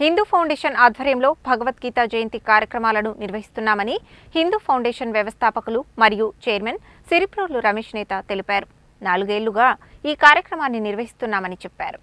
Hindu foundation ఆధ్వర్యంలో భగవద్గీత జయంతి కార్యక్రమాలను నిర్వహిస్తున్నామని హిందూ ఫౌండేషన్ వ్యవస్థాపకులు మరియు చైర్మన్ సిరిప్రోలు రమేష్ నేత తెలిపారు. నాలుగేళ్ళుగా ఈ కార్యక్రమాన్ని నిర్వహిస్తున్నామని చెప్పారు.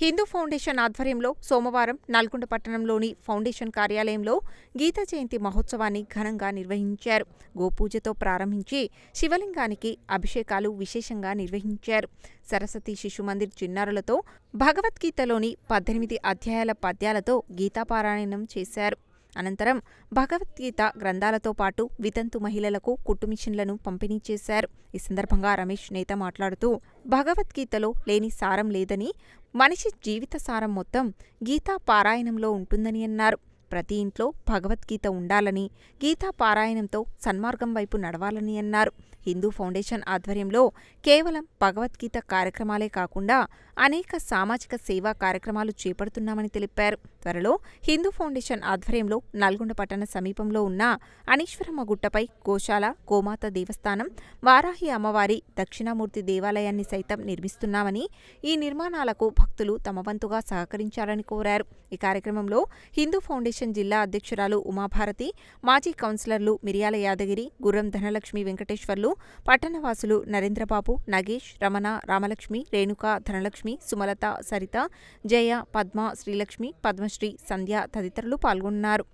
హిందూ ఫౌండేషన్ ఆధ్వర్యంలో సోమవారం నల్గొండ పట్టణంలోని ఫౌండేషన్ కార్యాలయంలో గీతా జయంతి మహోత్సవాన్ని ఘనంగా నిర్వహించారు. గోపూజతో ప్రారంభించి శివలింగానికి అభిషేకాలు విశేషంగా నిర్వహించారు. సరస్వతి శిశు మందిర్ చిన్నారులతో భగవద్గీతలోని పద్దెనిమిది అధ్యాయాల పద్యాలతో గీతాపారాయణం చేశారు. అనంతరం భగవద్గీత గ్రంథాలతో పాటు వితంతు మహిళలకు కుట్టుమిషన్లను పంపిణీ చేశారు. ఈ సందర్భంగా రమేష్ నేత మాట్లాడుతూ భగవద్గీతలో లేని సారం లేదని మనిషి జీవిత సారం మొత్తం గీతా పారాయణంలో ఉంటుందని అన్నారు. ప్రతి ఇంట్లో భగవద్గీత ఉండాలని గీతా పారాయణంతో సన్మార్గం వైపు నడవాలని అన్నారు. హిందూ ఫౌండేషన్ ఆధ్వర్యంలో కేవలం భగవద్గీత కార్యక్రమాలే కాకుండా అనేక సామాజిక సేవా కార్యక్రమాలు చేపడుతున్నామని తెలిపారు. త్వరలో హిందూ ఫౌండేషన్ ఆధ్వర్యంలో నల్గొండ పట్టణ సమీపంలో ఉన్న అనీశ్వరమ్మ గుట్టపై గోశాల గోమాత దేవస్థానం వారాహి అమ్మవారి దక్షిణామూర్తి దేవాలయాన్ని సైతం నిర్మిస్తున్నామని ఈ నిర్మాణాలకు భక్తులు తమ వంతుగా సహకరించాలని కోరారు. ఈ కార్యక్రమంలో హిందూ ఫౌండేషన్ జిల్లా అధ్యక్షురాలు ఉమాభారతి మాజీ కౌన్సిలర్లు మిరియాల యాదగిరి గుర్రం ధనలక్ష్మి వెంకటేశ్వర్లు పట్టణవాసులు నరేంద్రబాబు నగేష్ రమణ రామలక్ష్మి రేణుక ధనలక్ష్మి సుమలత సరిత జయ పద్మ శ్రీలక్ష్మి పద్మ పద్మశ్రీ సంధ్య తదితరులు పాల్గొన్నారు.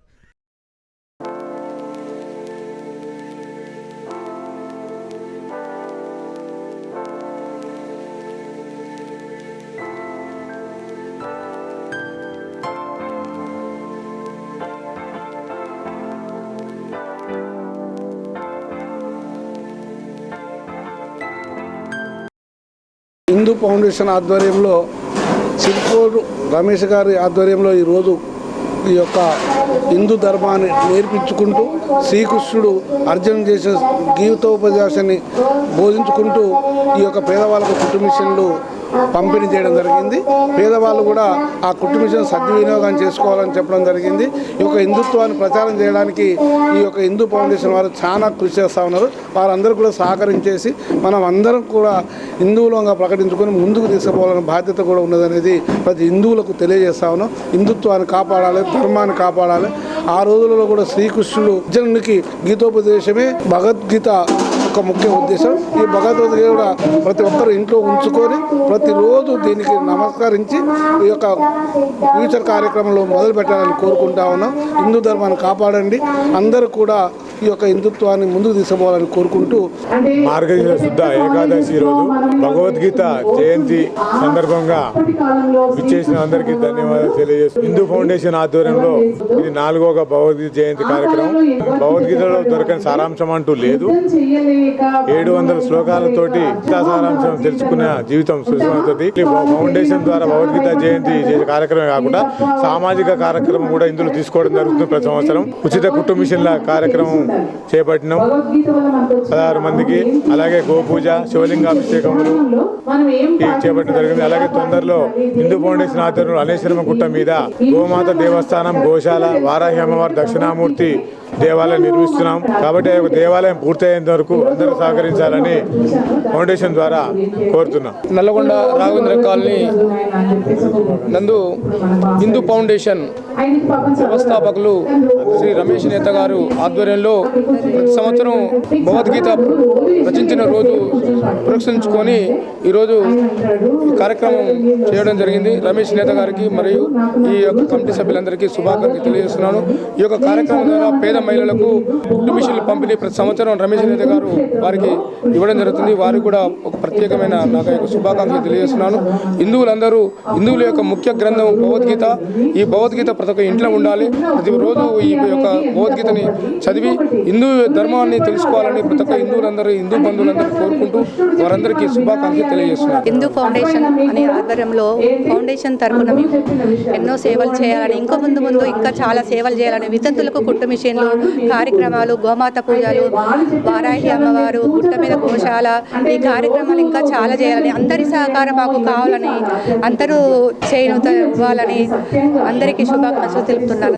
హిందూ ఫౌండేషన్ ఆధ్వర్యంలో చిత్తూరు రమేష్ గారి ఆధ్వర్యంలో ఈరోజు ఈ యొక్క హిందూ ధర్మాన్ని నేర్పించుకుంటూ శ్రీకృష్ణుడు అర్జున్ చేసిన గీతోపదేశాన్ని బోధించుకుంటూ ఈ యొక్క పేదవాళ్ళకు కుటుంబిషన్లు పంపిణీ చేయడం జరిగింది. పేదవాళ్ళు కూడా ఆ కుటుంబిషన్ సద్వినియోగం చేసుకోవాలని చెప్పడం జరిగింది. ఈ యొక్క హిందుత్వాన్ని ప్రచారం చేయడానికి ఈ యొక్క హిందూ ఫౌండేషన్ వారు చాలా కృషి చేస్తూ ఉన్నారు. వారందరూ కూడా సహకరించేసి మనం అందరం కూడా హిందువులంగా ప్రకటించుకొని ముందుకు తీసుకుపోవాలనే బాధ్యత కూడా ఉన్నదనేది ప్రతి హిందువులకు తెలియజేస్తా ఉన్నాం. హిందుత్వాన్ని కాపాడాలి ధర్మాన్ని కాపాడాలి. ఆ రోజులలో కూడా శ్రీకృష్ణుడు అర్జునునికి గీతోపదేశమే భగవద్గీత ఒక ముఖ్య ఉద్దేశం. ఈ భగవద్గీత కూడా ప్రతి ఒక్కరు ఇంట్లో ఉంచుకొని ప్రతిరోజు దీనికి నమస్కరించి ఈ యొక్క ఫ్యూచర్ కార్యక్రమంలో మొదలు పెట్టాలని కోరుకుంటా ఉన్నాం. హిందూ ధర్మాన్ని కాపాడండి. అందరూ కూడా ఈ యొక్క హిందుత్వాన్ని ముందుకు తీసుకుపోవాలని కోరుకుంటూ మార్గశిర శుద్ధ ఏకాదశి రోజు భగవద్గీత జయంతి సందర్భంగా విచ్చేసిన అందరికీ ధన్యవాదాలు తెలియజేస్తూ హిందూ ఫౌండేషన్ ఆధ్వర్యంలో ఇది నాలుగవ భగవద్గీత జయంతి కార్యక్రమం. భగవద్గీతలో దొరకని సారాంశం అంటూ లేదు. ఏడు వందల శ్లోకాలతోటి గీతా సారాంశం తెలుసుకున్న జీవితం ఈ ఫౌండేషన్ ద్వారా భగవద్గీత జయంతి కార్యక్రమం కాకుండా సామాజిక కార్యక్రమం కూడా ఇందులో తీసుకోవడం జరుగుతుంది ప్రతి సంవత్సరం. ఉచిత కుటుంబిషన్ల కార్యక్రమం చేపట్టినాం. పదహారు మందికి అలాగే గోపూజ శివలింగాభిషేకములు చేపట్టడం జరిగింది. అలాగే తొందరలో హిందూ ఫౌండేషన్ ఆధ్వర్యంలో అనేశ్వరమ గుట్ట మీద గోమాత దేవస్థానం గోశాల వారాహి అమ్మవారి దక్షిణామూర్తి దేవాలయం నిర్మిస్తున్నాం. కాబట్టి ఆ యొక్క దేవాలయం పూర్తయ్యేంత వరకు అందరూ సహకరించాలని ఫౌండేషన్ ద్వారా కోరుతున్నాం. నల్లగొండ రాఘవేంద్ర కాలనీ నందు హిందూ ఫౌండేషన్ వ్యవస్థాపకులు శ్రీ రమేష్ నేత గారు ఆధ్వర్యంలో ప్రతి సంవత్సరం భగవద్గీత రచించిన రోజు పురస్కరించుకొని ఈరోజు ఈ కార్యక్రమం చేయడం జరిగింది. రమేష్ నేత గారికి మరియు ఈ యొక్క కమిటీ సభ్యులందరికీ శుభాకాంక్షలు తెలియజేస్తున్నాను. ఈ యొక్క కార్యక్రమం ద్వారా పేద మహిళలకు కుట్టు మిషన్లు పంపిణీ ప్రతి సంవత్సరం రమేష్ నేత గారు వారికి ఇవ్వడం జరుగుతుంది. వారికి కూడా ఒక ప్రత్యేకమైన నాకు యొక్క శుభాకాంక్షలు తెలియజేస్తున్నాను. హిందువులందరూ హిందువుల యొక్క ముఖ్య గ్రంథం భగవద్గీత. ఈ భగవద్గీత ప్రతి ఒక్క ఇంట్లో ఉండాలి. ప్రతి రోజు ఈ యొక్క భగవద్గీతని చదివి హిందూ ధర్మాన్ని తెలుసుకోవాలని ప్రతి ఒక్క హిందువులందరూ హిందూ బంధువులందరూ కోరుకుంటూ వారందరికీ శుభాకాంక్షలు తెలియజేస్తున్నారు హిందూ ఫౌండేషన్ అనే ఆధ్వర్యంలో ఫౌండేషన్ తరపున మేము ఎన్నో సేవలు చేయాలని ఇంకా ముందు ముందు ఇంకా చాలా సేవలు చేయాలని వితంతులకు కుట్టు మిషన్లు కార్యక్రమాలు గోమాత పూజలు వారాహి అమ్మవారు గుట్ట మీద గోశాల ఈ కార్యక్రమాలు ఇంకా చాలా చేయాలని అందరి సహకారం మాకు కావాలని అందరూ చేయను ఇవ్వాలని అందరికీ శుభాకాంక్షలు తెలుపుతున్నాను.